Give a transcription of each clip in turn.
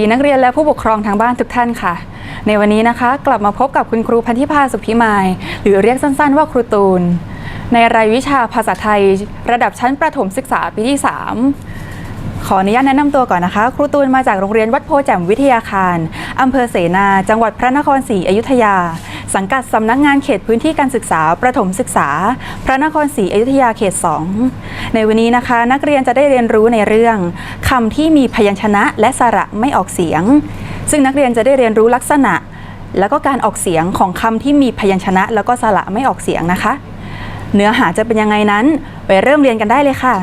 ดีนักเรียนและผู้ปกครองทางบ้านทุกท่านค่ะ ในวันนี้นะคะ กลับมาพบกับคุณครูพันธิพาสุขพิมายหรือเรียกสั้นๆว่าครูตูน ในรายวิชาภาษาไทย ระดับชั้นประถมศึกษาปีที่ 3 ขออนุญาตแนะนำตัวก่อนนะคะ ครูตูนมาจากโรงเรียนวัดโพแจ่มวิทยาคารอำเภอเสนา จังหวัดพระนครศรีอยุธยา สังกัดสำนักงานเขตพื้นที่การศึกษาประถมศึกษา พระนครศรีอยุธยาเขต 2 ในวันนี้นะคะ นักเรียนจะได้เรียนรู้ในเรื่องคำที่มีพยัญชนะและสระไม่ออกเสียง ซึ่งนักเรียนจะได้เรียนรู้ลักษณะ แล้วก็การออกเสียงของคำที่มีพยัญชนะ แล้วก็สระไม่ออกเสียงนะคะ เนื้อหาจะเป็นยังไงนั้น ไปเริ่มเรียนกันได้เลยค่ะ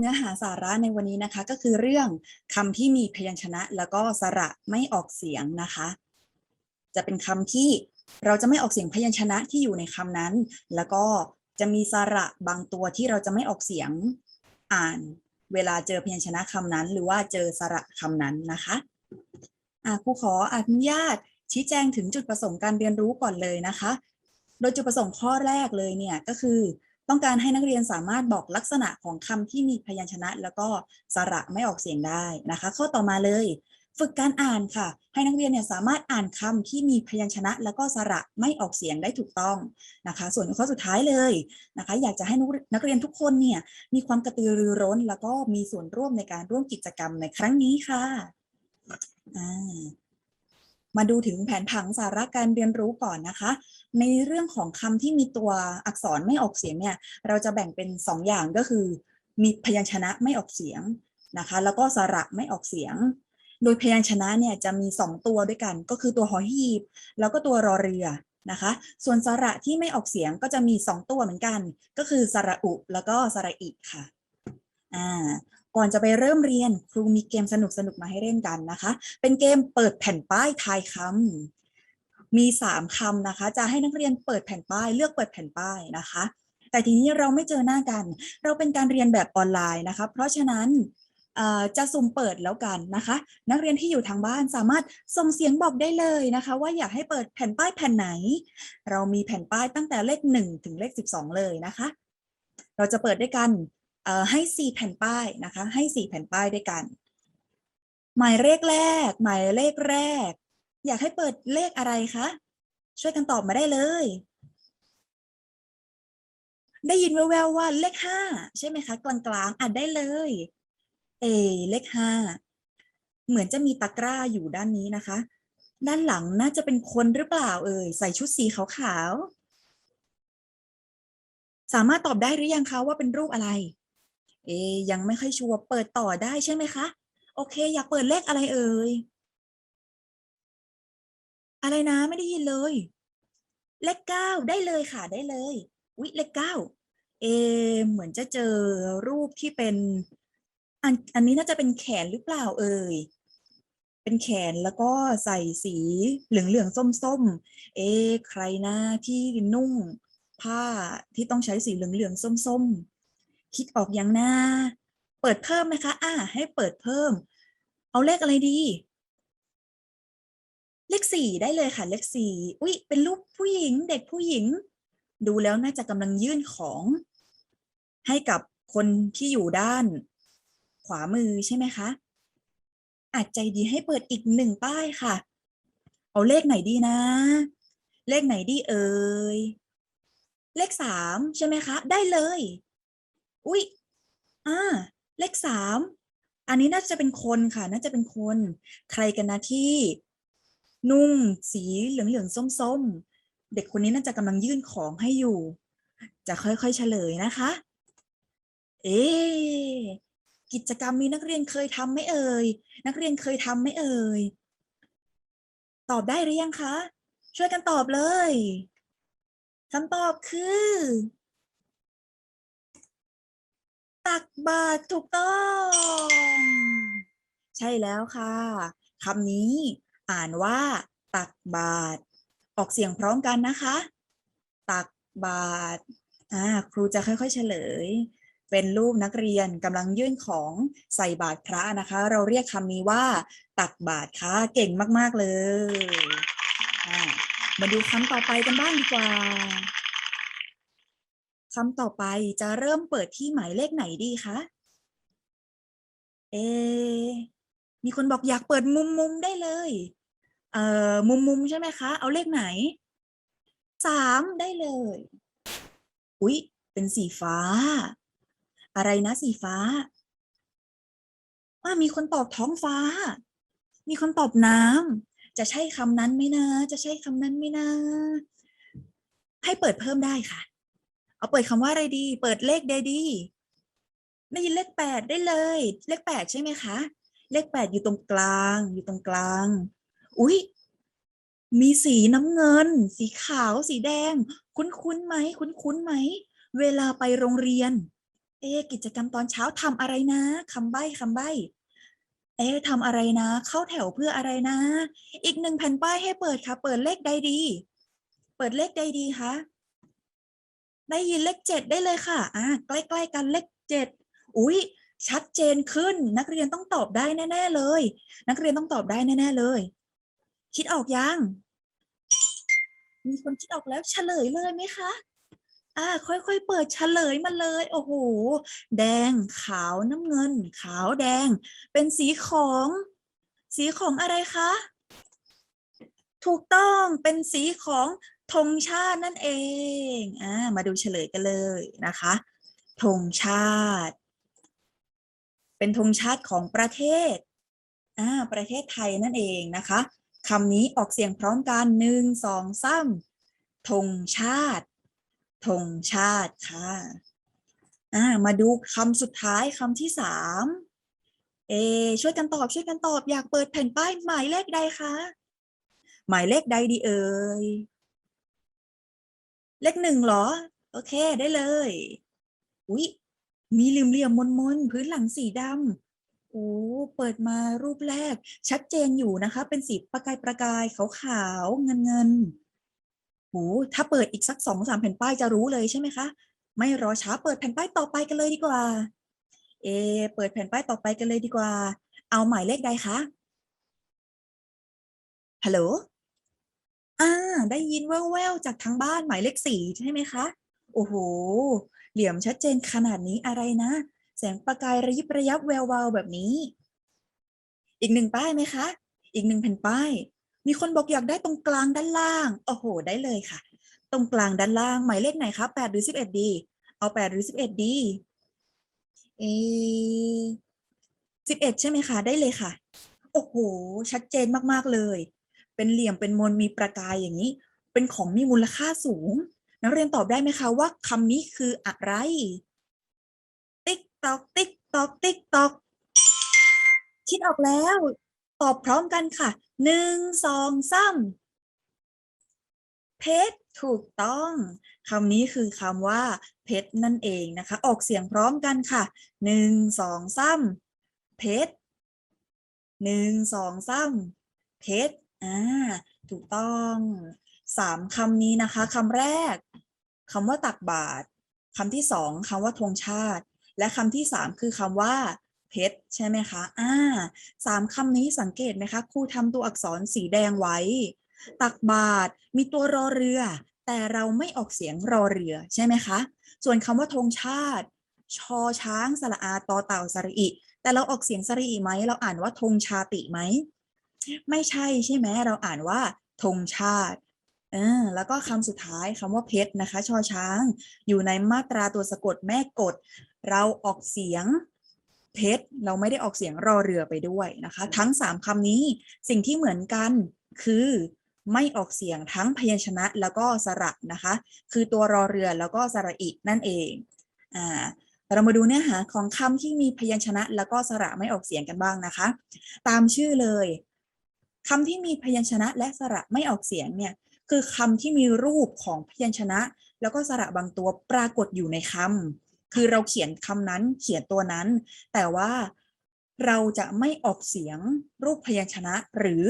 เนื้อหาสาระในวันนี้นะคะก็คือเรื่องคำที่มีพยัญชนะแล้วก็สระไม่ออกเสียงนะคะ จะเป็นคำที่เราจะไม่ออกเสียงพยัญชนะที่อยู่ในคำนั้น แล้วก็จะมีสระบางตัวที่เราจะไม่ออกเสียงอ่าน เวลาเจอพยัญชนะคำนั้น หรือว่าเจอสระคำนั้นนะคะอะครูขออนุญาตชี้แจงถึงจุดประสงค์การเรียนรู้ก่อนเลยนะคะ โดยจุดประสงค์ข้อแรกเลยเนี่ยก็คือ ต้องการให้นักเรียนสามารถบอกลักษณะของคำที่มีพยัญชนะ แล้วก็สระไม่ออกเสียงได้นะคะ ข้อต่อมาเลย ฝึกการอ่านค่ะ ให้นักเรียนเนี่ยสามารถอ่านคำที่มีพยัญชนะ แล้วก็สระไม่ออกเสียงได้ถูกต้องนะคะ ส่วนข้อสุดท้ายเลยนะคะ อยากจะให้นักนักเรียนทุกคนเนี่ยมีความกระตือรือร้น แล้วก็มีส่วนร่วมในการร่วมกิจกรรมในครั้งนี้ค่ะมาดูถึงแผนผังสาระการเรียนรู้ก่อนนะคะ ในเรื่องของคำที่มีตัวอักษรไม่ออกเสียงเนี่ยเราจะแบ่งเป็น 2 อย่างก็คือ มีพยัญชนะไม่ออกเสียงนะคะ แล้วก็สระไม่ออกเสียง โดยพยัญชนะเนี่ยจะมี 2 ตัวด้วยกัน ก็คือตัวหอหีบ แล้วก็ตัวรอเรือนะคะ ส่วนสระที่ไม่ออกเสียงก็จะมี 2 ตัวเหมือนกัน ก็คือสระอุ แล้วก็สระอิค่ะอ่าก่อนจะไปเริ่มเรียนครูมีเกมสนุกๆมาให้เล่นกันนะคะ เป็นเกมเปิดแผ่นป้ายทายคำมี 3คำนะคะ จะให้นักเรียนเปิดแผ่นป้าย เลือกเปิดแผ่นป้ายนะคะ แต่ทีนี้เราไม่เจอหน้ากัน เราเป็นการเรียนแบบออนไลน์นะคะ เพราะฉะนั้น จะสุ่มเปิดแล้วกันนะคะ นักเรียนที่อยู่ทางบ้านสามารถส่งเสียงบอกได้เลยนะคะ ว่าอยากให้เปิดแผ่นป้ายแผ่นไหน เรามีแผ่นป้ายตั้งแต่เลข 1 ถึงเลข 12 เลยนะคะ เราจะเปิดด้วยกันให้ 4 แผ่นป้ายนะคะ ให้ 4 แผ่นป้ายด้วยกัน หมายเลขแรก หมายเลขแรก อยากให้เปิดเลขอะไรคะช่วยกันตอบมาได้เลย ได้ยินแววๆว่าเลขห้าใช่ไหมคะ กลางๆอะได้เลย เอเลขห้าเหมือนจะมีตะกร้าอยู่ด้านนี้นะคะ ด้านหลังน่าจะเป็นคนหรือเปล่าเอ่ยใส่ชุดสีขาวๆสามารถตอบได้หรือยังคะว่าเป็นรูปอะไร เอยังไม่ค่อยชัวร์เปิดต่อได้ใช่ไหมคะ โอเค อยากเปิดเลขอะไรเอ่ยอะไรนะไม่ได้ยินเลย เลขเก้าได้เลยค่ะได้เลยวิเลขเก้าเอเหมือนจะเจอรูปที่เป็น อันอันนี้น่าจะเป็นแขนหรือเปล่าเอ่ย เป็นแขนแล้วก็ใส่สีเหลืองเหลืองส้มส้มๆเอะใครนะที่นุ่ง ผ้าที่ต้องใช้สีเหลืองเหลืองส้มส้มๆคิดออกยังนะเปิดเพิ่มไหมคะ อ่าให้เปิดเพิ่ม เอาเลขอะไรดี เลขสี่ได้เลยค่ะ เลขสี่อุ๊ย เป็นรูปผู้หญิง เด็กผู้หญิง ดูแล้วน่าจะกำลังยื่นของ ให้กับคนที่อยู่ด้าน ขวามือใช่ไหมคะ อาจใจดีให้เปิดอีกหนึ่งป้ายค่ะ เอาเลขไหนดีนะ เลขไหนดีเอ่ย เลขสามใช่ไหมคะ ได้เลย อุ๊ย อ่า เลขสามอันนี้น่าจะเป็นคนค่ะ น่าจะเป็นคน ใครกันนะที่ นุ่งสีเหลืองๆส้มๆ เด็กคนนี้น่าจะกำลังยื่นของให้อยู่ จะค่อยๆเฉลยนะคะ เอ๊ะ กิจกรรมนี้นักเรียนเคยทำไหมเอ่ย นักเรียนเคยทำไหมเอ่ย ตอบได้หรือยังคะ ช่วยกันตอบเลยคำตอบคือ ตักบาตรถูกต้อง ใช่แล้วค่ะคำนี้อ่านว่า ตักบาตรออกเสียงพร้อมกันนะคะ ตักบาตรอ่าครูจะค่อยๆเฉลย เป็นรูปนักเรียนกำลังยื่นของใส่บาตรพระนะคะ เราเรียกคำนี้ว่า ตักบาตรค่ะเก่งมาก ๆ เลยมาดูคำต่อไปกันบ้างดีกว่าคำต่อไปจะเริ่มเปิดที่หมายเลขไหนดีคะเอ มีคนบอกอยากเปิดมุมมุมได้เลย เอ่อมุมมุมใช่ไหมคะ เอาเลขไหนสามได้เลย อุ๊ย เป็นสีฟ้า อะไรนะสีฟ้าว่ามีคนตอบท้องฟ้า มีคนตอบน้ำจะใช่คำนั้นไหมนะ จะใช่คำนั้นไหมนะ ให้เปิดเพิ่มได้ค่ะ เอาเปิดคำว่าอะไรดี เปิดเลขได้ดีได้ยินเลขแปดได้เลย เลขแปดใช่ไหมคะ เลขแปดอยู่ตรงกลาง อยู่ตรงกลาง อุ๊ย มีสีน้ำเงิน สีขาว สีแดง คุ้นๆไหม คุ้นๆไหม เวลาไปโรงเรียน เอ๊กิจกรรมตอนเช้าทำอะไรนะคำใบ้คำใบ้ เอ๊ทำอะไรนะ เข้าแถวเพื่ออะไรนะ อีกหนึ่งแผ่นป้ายให้เปิดค่ะ เปิดเลขใดดี เปิดเลขใดดีคะได้ยินเลขเจ็ดได้เลยค่ะ อ่าใกล้ๆกันเลขเจ็ดอุ๊ยชัดเจนขึ้น นักเรียนต้องตอบได้แน่ ๆเลย นักเรียนต้องตอบได้แน่ ๆเลย คิดออกยังมีคนคิดออกแล้วเฉลยเลยไหมคะ อ่าค่อยๆ เปิดเฉลยมาเลย โอ้โห แดงขาวน้ำเงิน ขาวแดง เป็นสีของ สีของอะไรคะ ถูกต้องเป็นสีของธงชาตินั่นเองอ่ามาดูเฉลยกันเลยนะคะธงชาติ เป็นธงชาติของประเทศอ่าประเทศไทยนั่นเองนะคะคำนี้ออกเสียงพร้อมกันหนึ่งสองสามธงชาติ ธงชาติค่ะอ่ามาดูคำสุดท้ายคำที่สามเอ ช่วยกันตอบช่วยกันตอบอยากเปิดแผ่นป้ายหมายเลขใดคะหมายเลขใดดีเอ่ยเลขหนึ่งเหรอ โอเคได้เลย อุ๊ย มีเหลี่ยมๆมนๆพื้นหลังสีดำโอ้เปิดมารูปแรก ชัดเจนอยู่นะคะ เป็นสีประกายประกายขาวขาวเงินเงิน โอ้ถ้าเปิดอีกสักสองสามแผ่นป้ายจะรู้เลยใช่ไหมคะ ไม่รอช้าเปิดแผ่นป้ายต่อไปกันเลยดีกว่า เอ เปิดแผ่นป้ายต่อไปกันเลยดีกว่า เอาหมายเลขใดคะฮัลโหลอ่าได้ยินแว่วๆจากทางบ้านหมายเลขสี่ใช่ไหมคะ โอ้โห เหลี่ยมชัดเจนขนาดนี้อะไรนะ แสงประกายระยิบระยับแวววาวแบบนี้ อีกหนึ่งป้ายไหมคะ อีกหนึ่งแผ่นป้าย มีคนบอกอยากได้ตรงกลางด้านล่าง โอ้โห ได้เลยค่ะ ตรงกลางด้านล่าง หมายเลขไหนคะแปดหรือสิบเอ็ดดี เอาแปดหรือสิบเอ็ดดี เอสิบเอ็ดใช่ไหมคะ ได้เลยค่ะ โอ้โห ชัดเจนมากๆเลย เป็นเหลี่ยมเป็นมนมีประกายอย่างนี้ เป็นของมีมูลค่าสูง นักเรียนตอบได้ไหมคะว่าคำนี้คืออะไร ติ๊กตอก ติ๊กตอก ติ๊กตอก คิดออกแล้ว ตอบพร้อมกันค่ะ หนึ่งสองสามเพชรถูกต้องคำนี้คือคำว่า เพชรนั่นเองนะคะ ออกเสียงพร้อมกันค่ะหนึ่งสองสามเพชรหนึ่งสองสามเพชรอ่าถูกต้องสามคำนี้นะคะคำแรกคำว่าตักบาตรคำที่สองคำว่าธงชาติ และคำที่สามคือคำว่า เพชรใช่ไหมคะอ่าสามคำนี้สังเกตไหมคะครูทำตัวอักษรสีแดงไว้ ตักบาตรมีตัวรอเรือ แต่เราไม่ออกเสียงรอเรือใช่ไหมคะ ส่วนคำว่าธงชาติ ชอช้างสระอาตอเต่าสระอิแต่เราออกเสียงสระอิไหมเราอ่านว่าธงชาติไหมไม่ใช่ใช่ไหมเราอ่านว่าธงชาติเออแล้วก็คำสุดท้ายคำว่าเพชรนะคะ ชอช้าง อยู่ในมาตราตัวสะกดแม่กด เราออกเสียง เพชรเราไม่ได้ออกเสียงรอเรือไปด้วยนะคะ ทั้งสามคำนี้สิ่งที่เหมือนกันคือไม่ออกเสียงทั้งพยัญชนะแล้วก็สระนะคะ คือตัวรอเรือแล้วก็สระอินั่นเองอ่าเรามาดูเนื้อหาของคำที่มีพยัญชนะ แล้วก็สระไม่ออกเสียงกันบ้างนะคะ ตามชื่อเลยคำที่มีพยัญชนะและสระไม่ออกเสียงเนี่ยคือคำที่มีรูปของพยัญชนะ แล้วก็สระบางตัวปรากฏอยู่ในคำ คือเราเขียนคำนั้นเขียนตัวนั้น แต่ว่าเราจะไม่ออกเสียงรูปพยัญชนะหรือ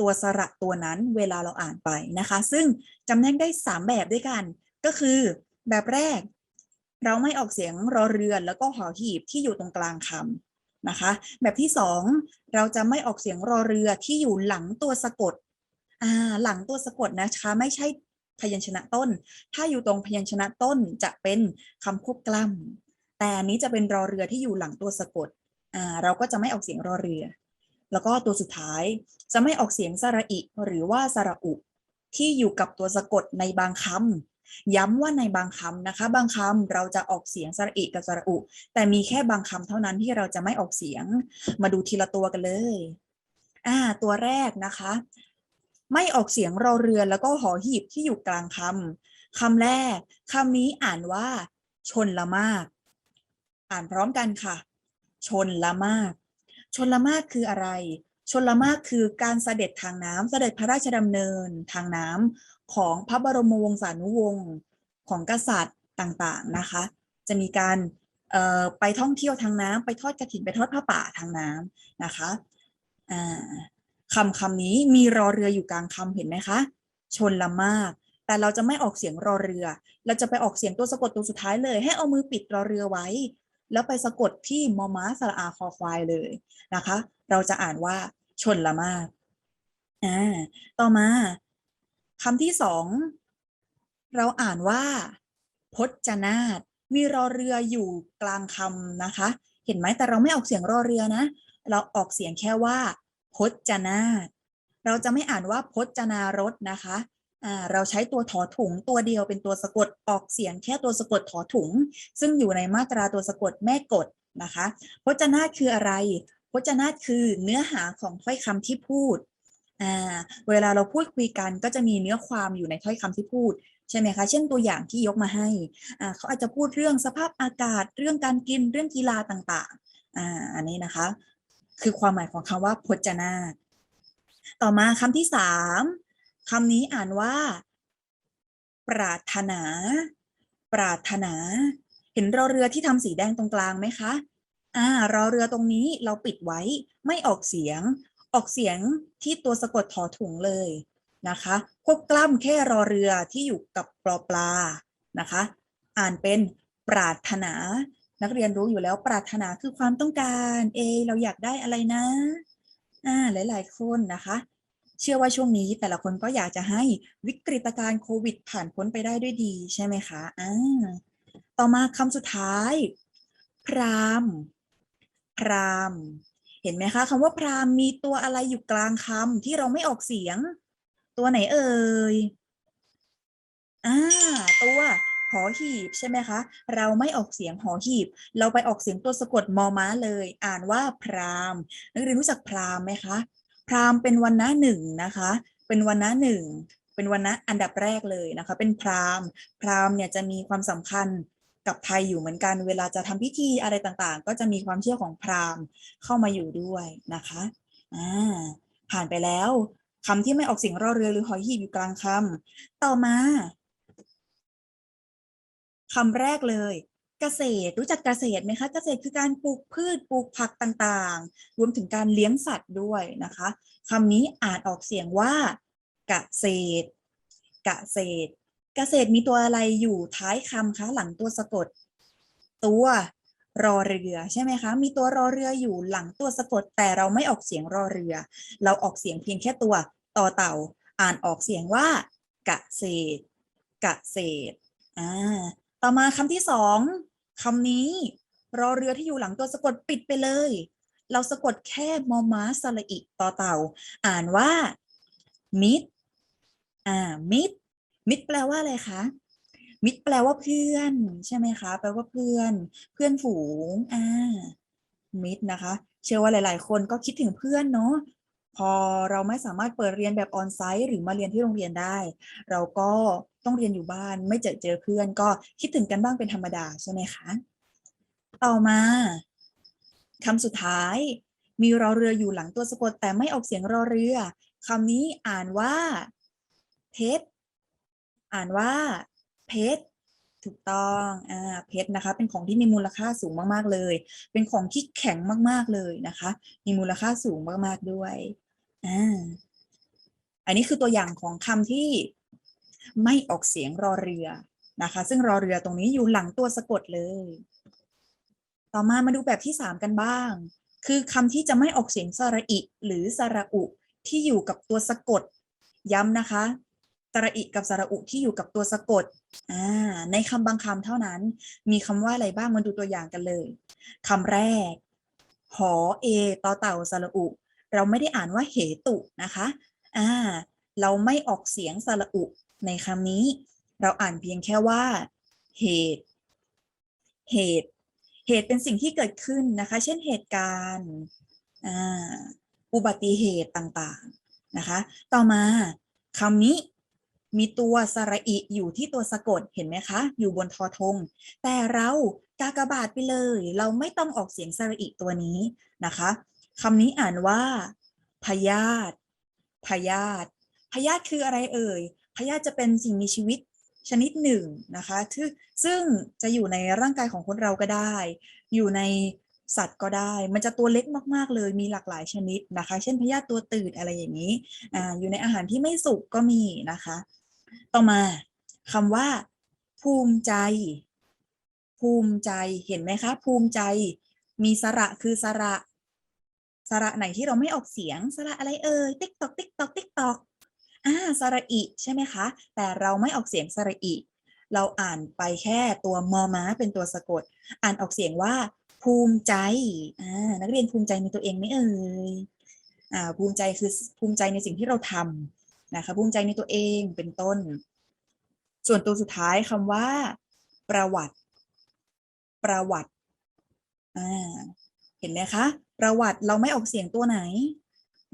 ตัวสระตัวนั้นเวลาเราอ่านไปนะคะ ซึ่งจำแนกได้ 3 แบบด้วยกัน ก็คือแบบแรก เราไม่ออกเสียงรอเรือนแล้วก็หอหีบที่อยู่ตรงกลางคำนะคะ แบบที่สองเราจะไม่ออกเสียงรอเรือที่อยู่หลังตัวสะกดอ่าหลังตัวสะกดนะคะ ไม่ใช่ พยัญชนะต้น ถ้าอยู่ตรงพยัญชนะต้นจะเป็นคำควบกล้ำแต่อันนี้จะเป็นรอเรือที่อยู่หลังตัวสะกดอ่าเราก็จะไม่ออกเสียงรอเรือ แล้วก็ตัวสุดท้ายจะไม่ออกเสียงสระอิหรือว่าสระอุ ที่อยู่กับตัวสะกดในบางคำย้ำว่าในบางคำนะคะ บางคำเราจะออกเสียงสระอิกับสระอุ แต่มีแค่บางคำเท่านั้นที่เราจะไม่ออกเสียง มาดูทีละตัวกันเลยอ่าตัวแรกนะคะ ไม่ออกเสียงรอเรือแล้วก็หอหีบที่อยู่กลางคำคำแรกคำนี้อ่านว่า ชนละมาก อ่านพร้อมกันค่ะ ชนละมาก ชนละมากคืออะไร ชนละมากคือการเสด็จทางน้ำเสด็จพระราชดำเนินทางน้ำของพระบรมวงศานุวงศ์ของกษัตริย์ต่างๆนะคะ จะมีการไปท่องเที่ยวทางน้ำไปทอดกระถินไปทอดผ้าป่าทางน้ำนะคะอ่า คำคำนี้มีรอเรืออยู่กลางคำเห็นไหมคะ ชนละมาก แต่เราจะไม่ออกเสียงรอเรือ เราจะไปออกเสียงตัวสะกดตัวสุดท้ายเลย ให้เอามือปิดรอเรือไว้ แล้วไปสะกดที่มอม้าสระอาคอควายเลยนะคะ เราจะอ่านว่าชนละมากอ่าต่อมาคำที่สองเราอ่านว่าพจนาตมีรอเรืออยู่กลางคำนะคะ เห็นไหมแต่เราไม่ออกเสียงรอเรือนะ เราออกเสียงแค่ว่า พจนาเราจะไม่อ่านว่าพจนารสนะคะเราใช้ตัวถอถุงตัวเดียวเป็นตัวสะกดออกเสียงแค่ตัวสะกดถอถุง ซึ่งอยู่ในมาตราตัวสะกดแม่กฎนะคะ พจนาคืออะไร พจนาคือเนื้อหาของถ้อยคำที่พูดเวลาเราพูดคุยกันก็จะมีเนื้อความอยู่ในถ้อยคำที่พูดใช่ไหมคะเช่นตัวอย่างที่ยกมาให้เขาอาจจะพูดเรื่องสภาพอากาศเรื่องการกินเรื่องกีฬาต่างๆออันนี้นะคะ คือความหมายของคำว่าพจนา ต่อมาคำที่สามคำนี้อ่านว่า ปรารถนา ปรารถนา เห็นรอเรือที่ทำสีแดงตรงกลางไหมคะ อ่ารอเรือตรงนี้เราปิดไว้ไม่ออกเสียง ออกเสียงที่ตัวสะกดถอถุงเลยนะคะควบกล้ำแค่รอเรือที่อยู่กับปลอปลานะคะ อ่านเป็นปรารถนา นักเรียนรู้อยู่แล้วปรารถนาคือความต้องการ เอ เราอยากได้อะไรนะอ่าหลาย ๆ คนนะคะ เชื่อว่าช่วงนี้แต่ละคนก็อยากจะให้วิกฤตการณ์โควิด ผ่านพ้นไปได้ด้วยดีใช่ไหมคะอ่าต่อมาคำสุดท้าย พรามพรามเห็นไหมคะคำว่าพรามมีตัวอะไรอยู่กลางคำที่เราไม่ออกเสียง ตัวไหนเอ่ยอ่าตัว หอหีบใช่ไหมคะ เราไม่ออกเสียงหอหีบ เราไปออกเสียงตัวสะกดมอม้าเลย อ่านว่าพรามนักเรียนรู้จักพรามไหมคะ พราหมณ์เป็นวันนะหนึ่งนะคะ เป็นวันนะหนึ่ง เป็นวันนะอันดับแรกเลยนะคะ เป็นพราหมณ์พราหมณ์เนี่ยจะมีความสำคัญกับไทยอยู่เหมือนกัน เวลาจะทำพิธีอะไรต่างๆ ก็จะมีความเชื่อของพราหมณ์เข้ามาอยู่ด้วยนะคะอ่าผ่านไปแล้วคำที่ไม่ออกเสียงรอเรือหรือหอยหีบอยู่กลางคำต่อมา คำแรกเลยเกษตรรู้จักเกษตรไหมคะ เกษตรคือการปลูกพืชปลูกผักต่างๆ รวมถึงการเลี้ยงสัตว์ด้วยนะคะคำนี้อ่านออกเสียงว่าเกษตรเกษตร เกษตรมีตัวอะไรอยู่ท้ายคำคะหลังตัวสะกด ตัวรอเรือใช่ไหมคะ มีตัวรอเรืออยู่หลังตัวสะกด แต่เราไม่ออกเสียงรอเรือ เราออกเสียงเพียงแค่ตัวต่อเต่า อ่านออกเสียงว่าเกษตรเกษตรอ่า ต่อมาคำที่สองคำนี้ รอเรือที่อยู่หลังตัวสะกดปิดไปเลย เราสะกดแค่มอม้าสระอิต่อเต่า อ่านว่า มิตรอ่ามิตรมิตรแปลว่าอะไรคะมิตรแปลว่าเพื่อน ใช่ไหมคะ แปลว่าเพื่อน เพื่อนฝูงอ่ามิตรนะคะ เชื่อว่าหลาย ๆ คนก็คิดถึงเพื่อนเนาะพอเราไม่สามารถเปิดเรียนแบบออนไซต์หรือมาเรียนที่โรงเรียนได้ เราก็ ต้องเรียนอยู่บ้าน ไม่เจอเจอเพื่อน ก็คิดถึงกันบ้างเป็นธรรมดาใช่ไหมคะ ต่อมาคำสุดท้าย มีรอเรืออยู่หลังตัวสะกด แต่ไม่ออกเสียงรอเรือคำนี้อ่านว่า เพชรอ่านว่า เพชรถูกต้องอ่าเพชรนะคะ เป็นของที่มีมูลค่าสูงมาก ๆ เลย เป็นของที่แข็งมาก ๆ เลยนะคะ มีมูลค่าสูงมาก ๆ ด้วยอ่าอันนี้คือตัวอย่างของคำที่ ไม่ออกเสียงรอเรือนะคะ ซึ่งรอเรือตรงนี้อยู่หลังตัวสะกดเลย ต่อมามาดูแบบที่สามกันบ้าง คือคำที่จะไม่ออกเสียงสระอิ หรือสระอุ ที่อยู่กับตัวสะกด ย้ำนะคะสระอิกับสระอุที่อยู่กับตัวสะกด อ่า ในคำบางคำเท่านั้น มีคำว่าอะไรบ้าง มาดูตัวอย่างกันเลย คำแรก หอเอต่อเต่าสระอุ เราไม่ได้อ่านว่าเหตุนะคะ อ่า เราไม่ออกเสียงสระอุ ในคำนี้ เราอ่านเพียงแค่ว่า เหตุ เหตุ เหตุเป็นสิ่งที่เกิดขึ้นนะคะ เช่นเหตุการณ์อุบัติเหตุต่างๆนะคะ ต่อมาคำนี้มีตัวสระอิอยู่ที่ตัวสะกดเห็นไหมคะ อยู่บนทอทง แต่เรากากบาทไปเลย เราไม่ต้องออกเสียงสระอิตัวนี้นะคะคำนี้อ่านว่าพยาธิพยาธิพยาธิคืออะไรเอ่ย พยาธิจะเป็นสิ่งมีชีวิตชนิดหนึ่งนะคะที่ซึ่งจะอยู่ในร่างกายของคนเราก็ได้ อยู่ในสัตว์ก็ได้ มันจะตัวเล็กมาก ๆ เลย มีหลากหลายชนิดนะคะ เช่นพยาธิตัวตืดอะไรอย่างนี้ออยู่ในอาหารที่ไม่สุกก็มีนะคะ ต่อมาคำว่า ภูมิใจ ภูมิใจ เห็นไหมคะ ภูมิใจ มีสระคือสระ สระไหนที่เราไม่ออกเสียง สระอะไรเอ่ย ติ๊กตอก ติ๊กตอก ติ๊กตอก อ่าสระอิใช่ไหมคะ แต่เราไม่ออกเสียงสระอิ เราอ่านไปแค่ตัวมอม้าเป็นตัวสะกด อ่านออกเสียงว่า ภูมิใจอ่านักเรียนภูมิใจในตัวเองไหมเอ่ยอ่าภูมิใจคือภูมิใจในสิ่งที่เราทำนะคะภูมิใจในตัวเองเป็นต้น ส่วนตัวสุดท้ายคำว่า ประวัติ ประวัติอ่าเห็นไหมคะ ประวัติเราไม่ออกเสียงตัวไหน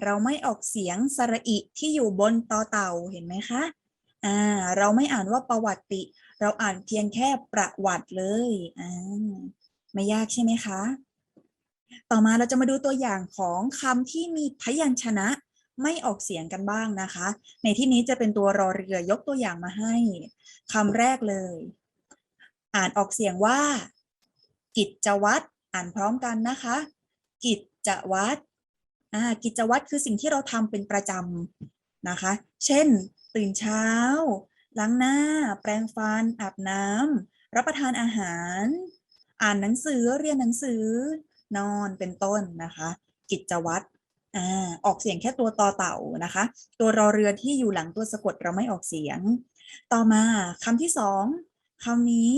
เราไม่ออกเสียงสระอิที่อยู่บนตอเต่าเห็นไหมคะอ่าเราไม่อ่านว่าประวัติ เราอ่านเพียงแค่ประวัติเลยอ่าไม่ยากใช่ไหมคะ ต่อมาเราจะมาดูตัวอย่างของคำที่มีพยัญชนะไม่ออกเสียงกันบ้างนะคะ ในที่นี้จะเป็นตัวรอเรือยกตัวอย่างมาให้คำแรกเลย อ่านออกเสียงว่า กิจวัตรอ่านพร้อมกันนะคะ กิจวัตร กิจวัตรคือสิ่งที่เราทำเป็นประจำนะคะ เช่น ตื่นเช้า ล้างหน้า แปรงฟัน อาบน้ำรับประทานอาหาร อ่านหนังสือเรียนหนังสือนอนเป็นต้นนะคะ กิจวัตรอออกเสียงแค่ตัวต่อเต่านะคะ ตัวรอเรือที่อยู่หลังตัวสะกดเราไม่ออกเสียง ต่อมาคำที่สองคำนี้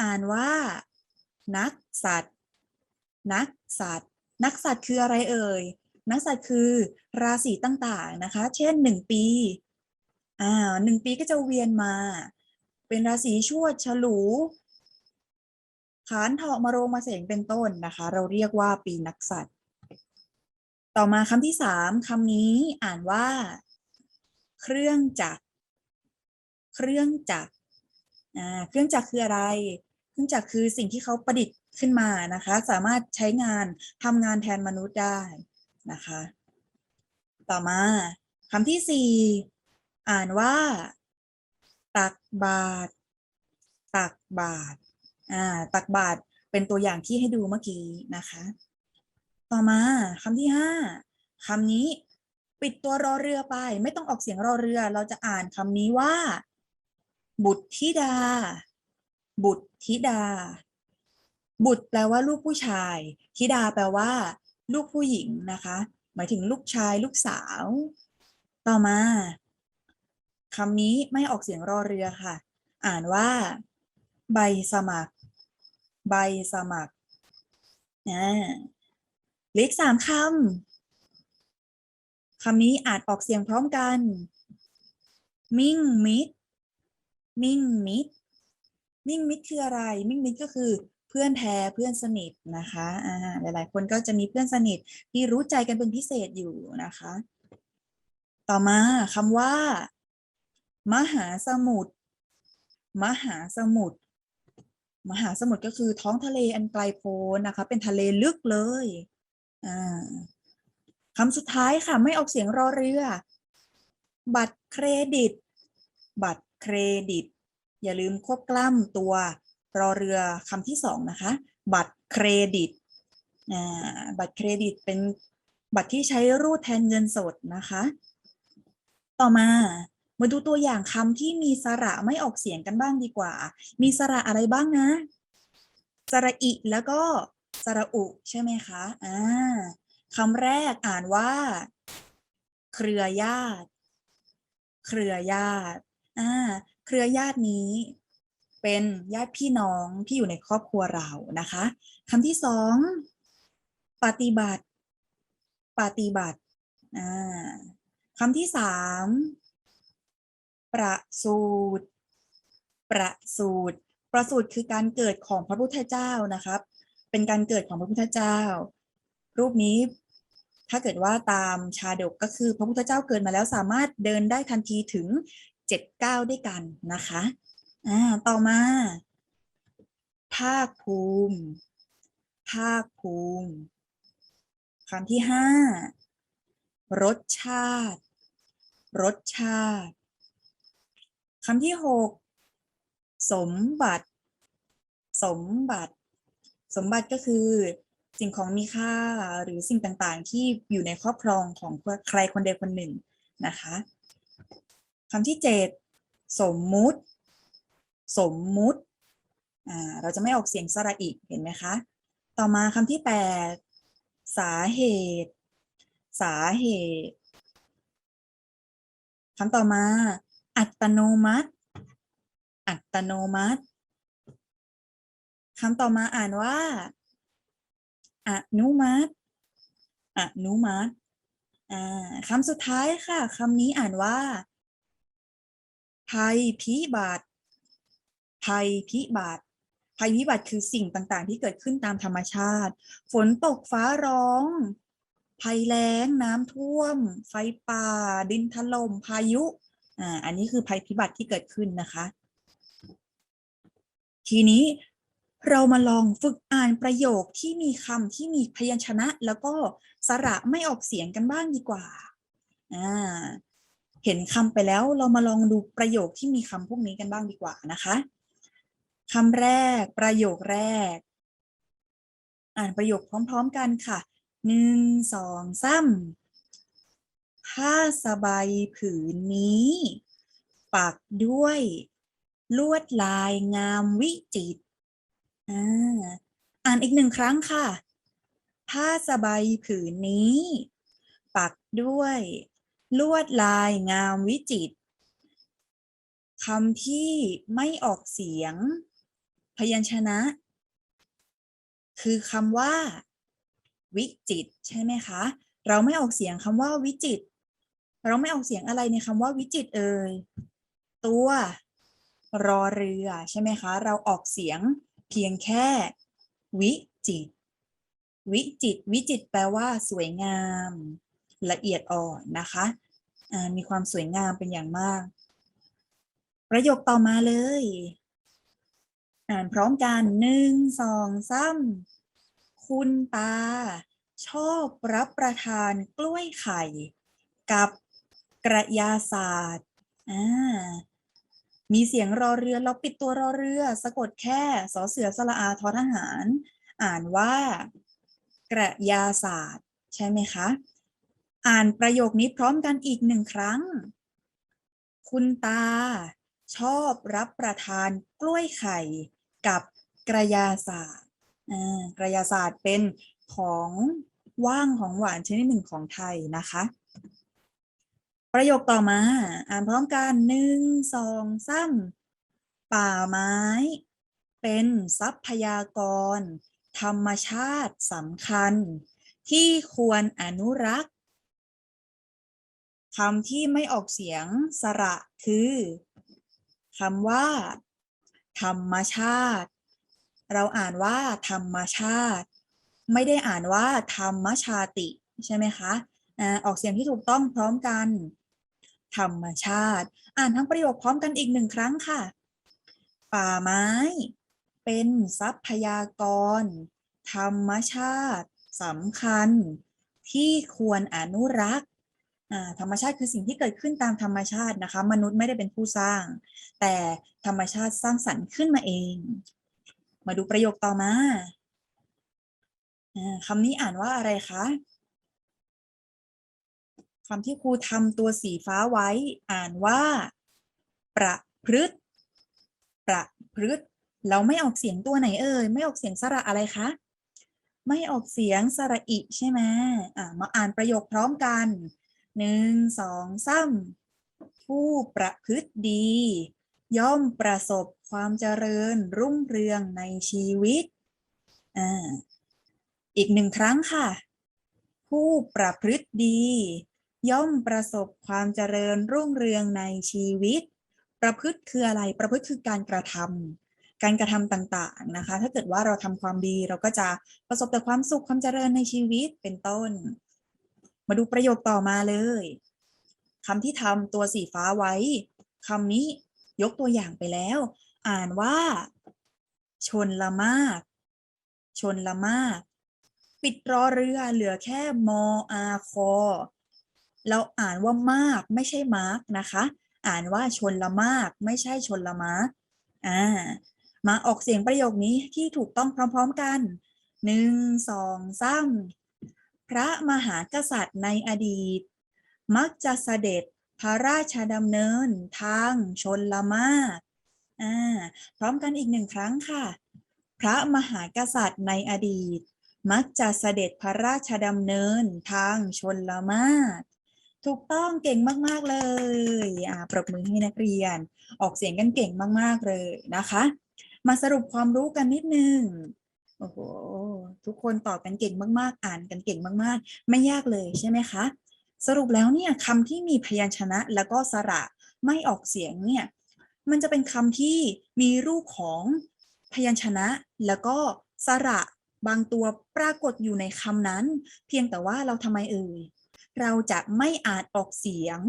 อ่านว่า นักสัตว์ นักสัตว์ นักสัตว์คืออะไรเอ่ย นักสัตว์คือราศีต่างๆนะคะ เช่นหนึ่งปีอ่าหนึ่งปีก็จะเวียนมา เป็นราศีชวดฉลูขานเถาะมาโรงมาเสงเป็นต้นนะคะ เราเรียกว่าปีนักสัตว์ต่อมาคำที่สามคำนี้อ่านว่า เครื่องจักร เครื่องจักรอ่าเครื่องจักรคืออะไร เครื่องจักรคือสิ่งที่เขาประดิษฐ์ขึ้นมานะคะ สามารถใช้งานทำงานแทนมนุษย์ได้ นะคะ ต่อมาคำที่สี่อ่านว่า ตักบาตรตักบาตรอ่าตักบาตรเป็นตัวอย่างที่ให้ดูเมื่อกี้นะคะ ต่อมาคำที่ห้าคำนี้ปิดตัวรอเรือไป ไม่ต้องออกเสียงรอเรือ เราจะอ่านคำนี้ว่า บุตรธิดา บุตรธิดา บุตรแปลว่าลูกผู้ชาย ธิดาแปลว่า ลูกผู้หญิงนะคะ หมายถึงลูกชายลูกสาว ต่อมาคำนี้ไม่ออกเสียงรอเรือค่ะ อ่านว่า ใบสมัคร ใบสมัครอ่าเล็กสามคำคำนี้อานออกเสียงพร้อมกัน มิ่งมิด มิ่งมิด มิ่งมิดคืออะไร มิ่งมิดก็คือ พื่อนแท้เพื่อนสนิทนะคะอ่าหลาย ๆ คนก็จะมีเพื่อนสนิทที่รู้ใจกันเป็นพิเศษอยู่นะคะ ต่อมาคำว่า มหาสมุทรมหาสมุทรมหาสมุทรก็คือท้องทะเลอันไกลโพ้นนะคะ เป็นทะเลลึกเลยอ่าคำสุดท้ายค่ะ ไม่ออกเสียงรอเรือ บัตรเครดิต บัตรเครดิต อย่าลืมควบกล้ำตัว รอเรือคำที่สองนะคะ บัตรเครดิตบัตรเครดิตเป็นบัตรที่ใช้รูดแทนเงินสดนะคะ ต่อมามาดูตัวอย่างคำที่มีสระไม่ออกเสียงกันบ้างดีกว่า มีสระอะไรบ้างนะ สระอิแล้วก็สระอุใช่ไหมคะอ่าคำแรกอ่านว่า เครือญาติ เครือญาติอ่าเครือญาตินี้ เป็นญาติพี่น้องที่อยู่ในครอบครัวเรานะคะคำที่สองปฏิบัติ ปฏิบัติคำที่สามประสูตร ประสูตร ประสูตรคือการเกิดของพระพุทธเจ้านะครับ เป็นการเกิดของพระพุทธเจ้า รูปนี้ถ้าเกิดว่าตามชาดกก็คือพระพุทธเจ้าเกิดมาแล้วสามารถเดินได้ทันทีถึงเจ็ดเก้าด้วยกันนะคะ อ่าต่อมา ภาคภูมิ ภาคภูมิคำที่ห้ารสชาติ รสชาติคำที่หกสมบัติ สมบัติ สมบัติก็คือสิ่งของมีค่าหรือสิ่งต่างๆ ที่อยู่ในครอบครองของใครคนใดคนหนึ่งนะคะคำที่เจ็ดสมมุติ สมมุติเราจะไม่ออกเสียงสระอีกเห็นไหมคะ ต่อมาคำที่แปดสาเหตุ สาเหตุคำต่อมา อัตโนมัติ อัตโนมัติคำต่อมาอ่านว่า อนุมัติ อนุมัติคำสุดท้ายค่ะคำนี้อ่านว่า ภัยพิบัติ ภัยพิบัติ ภัยพิบัติคือสิ่งต่างๆ ที่เกิดขึ้นตามธรรมชาติ ฝนตกฟ้าร้อง ภัยแล้ง น้ำท่วม ไฟป่า ดินถล่ม พายุ อ่า อันนี้คือภัยพิบัติที่เกิดขึ้นนะคะ ทีนี้เรามาลองฝึกอ่านประโยคที่มีคำที่มีพยัญชนะ แล้วก็สระไม่ออกเสียงกันบ้างดีกว่า อ่า เห็นคำไปแล้วเรามาลองดูประโยคที่มีคำพวกนี้กันบ้างดีกว่านะคะ คำแรก ประโยคแรก อ่านประโยคพร้อม ๆ กันค่ะหนึ่งสองสามผ้าสบายผืนนี้ ปักด้วย ลวดลายงามวิจิตรอ่านอีกหนึ่งครั้งค่ะ ผ้าสบายผืนนี้ ปักด้วย ลวดลายงามวิจิตรคำที่ไม่ออกเสียง พยัญชนะ คือคำว่า วิจิต ใช่ไหมคะ เราไม่ออกเสียงคำว่าวิจิต เราไม่ออกเสียงอะไรในคำว่าวิจิตเอ่ยตัวรอเรือใช่ไหมคะ เราออกเสียงเพียงแค่ วิจิต วิจิต วิจิตแปลว่า สวยงาม ละเอียดอ่อนนะคะมีความสวยงามเป็นอย่างมาก ประโยคต่อมาเลย อ่านพร้อมกันหนึ่งสองสามคุณตา ชอบรับประทานกล้วยไข่ กับกระยาศาสตร์อ่ามีเสียงรอเรือเราปิดตัวรอเรือ สะกดแค่สอเสือสระอาทอทหาร อ่านว่า กระยาศาสตร์ ใช่ไหมคะ อ่านประโยคนี้พร้อมกันอีกหนึ่งครั้ง คุณตา ชอบรับประทานกล้วยไข่ กับกระยาศาสตร์อ่ากระยาศาสตร์เป็นของว่างของหวานชนิดหนึ่งของไทยนะคะ ประโยคต่อมา อ่านพร้อมกันหนึ่งสองสามป่าไม้ เป็นทรัพยากร ธรรมชาติสำคัญ ที่ควรอนุรักษ์คำที่ไม่ออกเสียงสระคือคำว่า ธรรมชาติ เราอ่านว่า ธรรมชาติ ไม่ได้อ่านว่า ธรรมชาติใช่ไหมคะออกเสียงที่ถูกต้องพร้อมกัน ธรรมชาติ อ่านทั้งประโยคพร้อมกันอีกหนึ่งครั้งค่ะ ป่าไม้ เป็นทรัพยากร ธรรมชาติสำคัญ ที่ควรอนุรักษ์ ธรรมชาติคือสิ่งที่เกิดขึ้นตามธรรมชาตินะคะ มนุษย์ไม่ได้เป็นผู้สร้าง แต่ธรรมชาติสร้างสรรค์ขึ้นมาเอง มาดูประโยคต่อมาอคำนี้อ่านว่าอะไรคะคำที่ครูทำตัวสีฟ้าไว้ อ่านว่า ประพฤติ ประพฤติเราไม่ออกเสียงตัวไหนเอ่ยไม่ออกเสียงสระอะไรคะไม่ออกเสียงสระอิใช่ไหมอ่ามาอ่านประโยคพร้อมกัน หนึ่งสองสามผู้ประพฤติดี ย่อมประสบความเจริญรุ่งเรืองในชีวิตอ่าอีกหนึ่งครั้งค่ะ ผู้ประพฤติดี ย่อมประสบความเจริญรุ่งเรืองในชีวิต ประพฤติคืออะไรประพฤติคือการกระทำการกระทำต่างๆนะคะ ถ้าเกิดว่าเราทำความดีเราก็จะประสบแต่ความสุขความเจริญในชีวิตเป็นต้น มาดูประโยคต่อมาเลยคำที่ทำตัวสีฟ้าไว้คำนี้ยกตัวอย่างไปแล้ว อ่านว่า ชนละมาก ชนละมาก ปิดรอเรือเหลือแค่มออาคอเราอ่านว่ามากไม่ใช่มาร์กนะคะ อ่านว่าชนละมาก ไม่ใช่ชนละมาร์กอ่ามาออกเสียงประโยคนี้ที่ถูกต้องพร้อม ๆกันหนึ่งสองสาม พระมหากษัตริย์ในอดีต มักจะเสด็จพระราชดำเนินทางชนละมากอ่าพร้อมกันอีกหนึ่งครั้งค่ะ พระมหากษัตริย์ในอดีต มักจะเสด็จพระราชดำเนินทางชนละมากถูกต้องเก่งมาก ๆ เลยอ่าปรบมือให้นักเรียน ออกเสียงกันเก่งมาก ๆ เลยนะคะ มาสรุปความรู้กันนิดนึง โอ้โห ทุกคนตอบกันเก่งมาก ๆ อ่านกันเก่งมาก ๆ ไม่ยากเลยใช่ไหมคะ สรุปแล้วเนี่ยคำที่มีพยัญชนะแล้วก็สระไม่ออกเสียงเนี่ย มันจะเป็นคำที่มีรูปของพยัญชนะ แล้วก็สระบางตัวปรากฏอยู่ในคำนั้น เพียงแต่ว่าเราทำไมเอ่ย เราจะไม่อ่านออกเสียง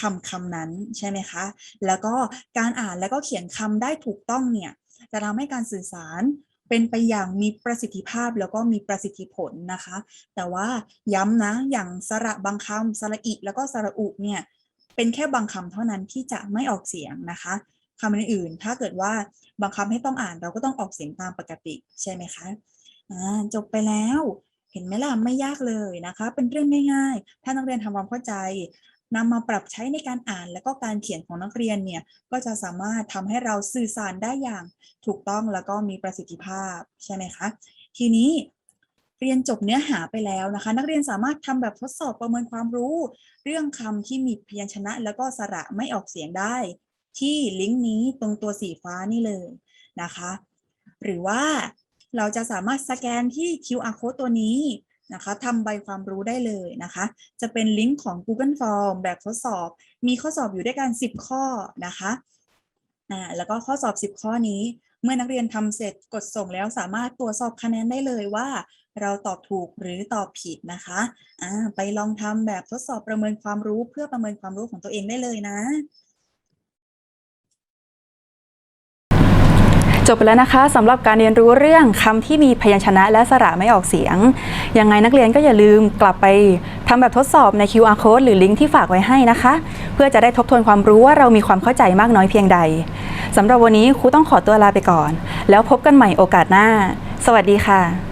คำคำนั้นใช่ไหมคะ แล้วก็การอ่านแล้วก็เขียนคำได้ถูกต้องเนี่ย จะทำให้การสื่อสาร เป็นไปอย่างมีประสิทธิภาพแล้วก็มีประสิทธิผลนะคะ แต่ว่าย้ำนะอย่างสระบางคำสระอิแล้วก็สระอุเนี่ยเป็นแค่บางคำเท่านั้นที่จะไม่ออกเสียงนะคะคำอื่นๆ ถ้าเกิดว่าบางคำให้ต้องอ่านเราก็ต้องออกเสียงตามปกติใช่ไหมคะอ่าจบไปแล้วเห็นไหมล่ะไม่ยากเลยนะคะ เป็นเรื่องง่ายๆ ถ้านักเรียนทำความเข้าใจ นำมาปรับใช้ในการอ่านและก็การเขียนของนักเรียนเนี่ยก็จะสามารถทำให้เราสื่อสารได้อย่างถูกต้องแล้วก็มีประสิทธิภาพใช่ไหมคะ ทีนี้เรียนจบเนื้อหาไปแล้วนะคะ นักเรียนสามารถทำแบบทดสอบประเมินความรู้ เรื่องคำที่มีพยัญชนะ แล้วก็สระไม่ออกเสียงได้ ที่ลิงก์นี้ตรงตัวสีฟ้านี่เลยนะคะ หรือว่าเราจะสามารถสแกนที่ QR code ตัวนี้ นะคะทำใบความรู้ได้เลยนะคะ จะเป็นลิงก์ของ Google Form แบบทดสอบ มีข้อสอบอยู่ด้วยกัน 10 ข้อนะคะอ่าแล้วก็ข้อสอบ 10 ข้อนี้ เมื่อนักเรียนทำเสร็จกดส่งแล้วสามารถตรวจสอบคะแนนได้เลยว่า เราตอบถูกหรือตอบผิดนะคะอ่าไปลองทำแบบทดสอบประเมินความรู้เพื่อประเมินความรู้ของตัวเองได้เลยนะ จบไปแล้วนะคะสำหรับการเรียนรู้เรื่องคำที่มีพยัญชนะและสระไม่ออกเสียง ยังไงนักเรียนก็อย่าลืมกลับไปทำแบบทดสอบใน QR code หรือลิงก์ที่ฝากไว้ให้นะคะ เพื่อจะได้ทบทวนความรู้ว่าเรามีความเข้าใจมากน้อยเพียงใดสำหรับวันนี้ครูต้องขอตัวลาไปก่อน แล้วพบกันใหม่โอกาสหน้า สวัสดีค่ะ